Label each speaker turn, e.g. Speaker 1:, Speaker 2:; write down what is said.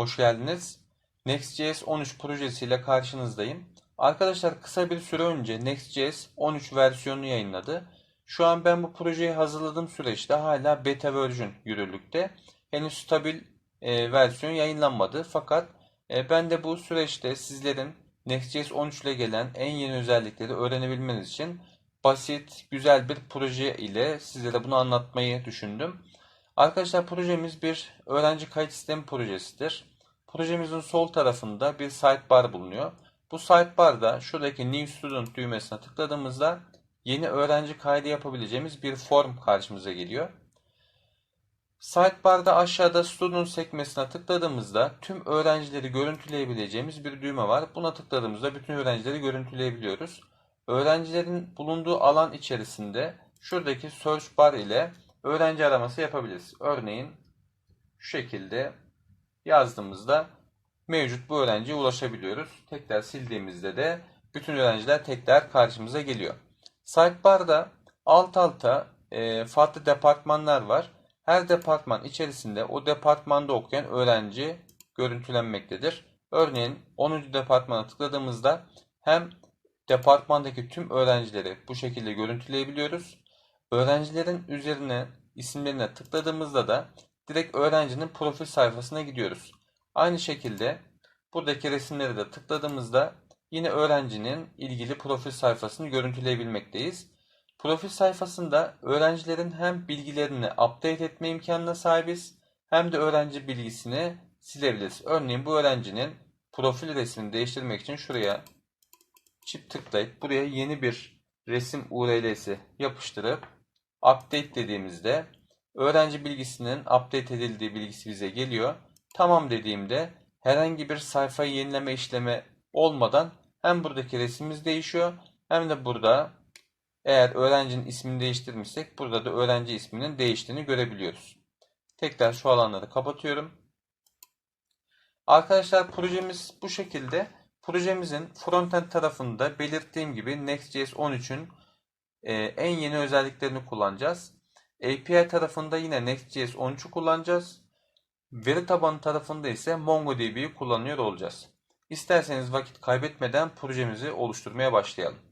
Speaker 1: Hoş geldiniz. Next.js 13 projesiyle karşınızdayım. Arkadaşlar kısa bir süre önce Next.js 13 versiyonunu yayınladı. Şu an ben bu projeyi hazırladığım süreçte hala beta version yürürlükte. Henüz stabil e, versiyon yayınlanmadı. Fakat e, ben de bu süreçte sizlerin Next.js 13 ile gelen en yeni özellikleri öğrenebilmeniz için basit, güzel bir proje ile sizlere bunu anlatmayı düşündüm. Arkadaşlar projemiz bir öğrenci kayıt sistemi projesidir. Projemizin sol tarafında bir sidebar bulunuyor. Bu sidebarda şuradaki New Student düğmesine tıkladığımızda yeni öğrenci kaydı yapabileceğimiz bir form karşımıza geliyor. Sidebar'da aşağıda Student sekmesine tıkladığımızda tüm öğrencileri görüntüleyebileceğimiz bir düğme var. Buna tıkladığımızda bütün öğrencileri görüntüleyebiliyoruz. Öğrencilerin bulunduğu alan içerisinde şuradaki search bar ile öğrenci araması yapabiliriz. Örneğin şu şekilde yazdığımızda mevcut bu öğrenciye ulaşabiliyoruz. Tekrar sildiğimizde de bütün öğrenciler tekrar karşımıza geliyor. Sidebar'da alt alta e, farklı departmanlar var. Her departman içerisinde o departmanda okuyan öğrenci görüntülenmektedir. Örneğin 10. departmana tıkladığımızda hem departmandaki tüm öğrencileri bu şekilde görüntüleyebiliyoruz. Öğrencilerin üzerine isimlerine tıkladığımızda da direkt öğrencinin profil sayfasına gidiyoruz. Aynı şekilde buradaki resimleri de tıkladığımızda yine öğrencinin ilgili profil sayfasını görüntüleyebilmekteyiz. Profil sayfasında öğrencilerin hem bilgilerini update etme imkanına sahibiz hem de öğrenci bilgisini silebiliriz. Örneğin bu öğrencinin profil resmini değiştirmek için şuraya çift tıklayıp buraya yeni bir resim URL'si yapıştırıp update dediğimizde öğrenci bilgisinin update edildiği bilgisi bize geliyor. Tamam dediğimde herhangi bir sayfayı yenileme işlemi olmadan hem buradaki resmimiz değişiyor hem de burada eğer öğrencinin ismini değiştirmişsek burada da öğrenci isminin değiştiğini görebiliyoruz. Tekrar şu alanları kapatıyorum. Arkadaşlar projemiz bu şekilde. Projemizin frontend tarafında belirttiğim gibi Next.js 13'ün e, en yeni özelliklerini kullanacağız. API tarafında yine Next.js 13'ü kullanacağız. Veri tabanı tarafında ise MongoDB'yi kullanıyor olacağız. İsterseniz vakit kaybetmeden projemizi oluşturmaya başlayalım.